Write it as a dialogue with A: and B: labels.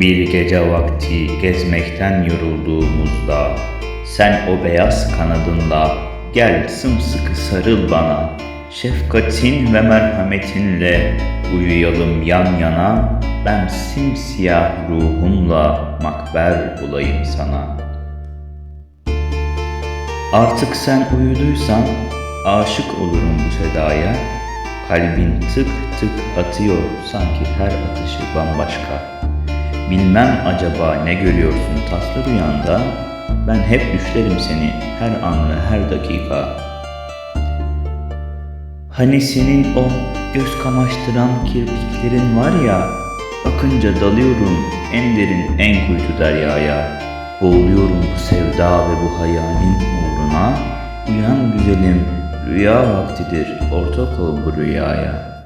A: Bir gece vakti gezmekten yorulduğumuzda Sen o beyaz kanadınla gel sımsıkı sarıl bana. Şefkatin ve merhametinle uyuyalım yan yana Ben simsiyah ruhumla makber bulayım sana. Artık sen uyuduysan aşık olurum bu sedaya. Kalbin tık tık atıyor sanki her atışı bambaşka Bilmem acaba ne görüyorsun tatlı rüyanda Ben hep düşlerim seni her an ve her dakika. Hani senin o göz kamaştıran kirpiklerin var ya Bakınca dalıyorum en derin en kuytu deryaya. Boğuluyorum bu sevda ve bu hayalin uğruna. Uyan güzelim rüya vaktidir ortak ol bu rüyaya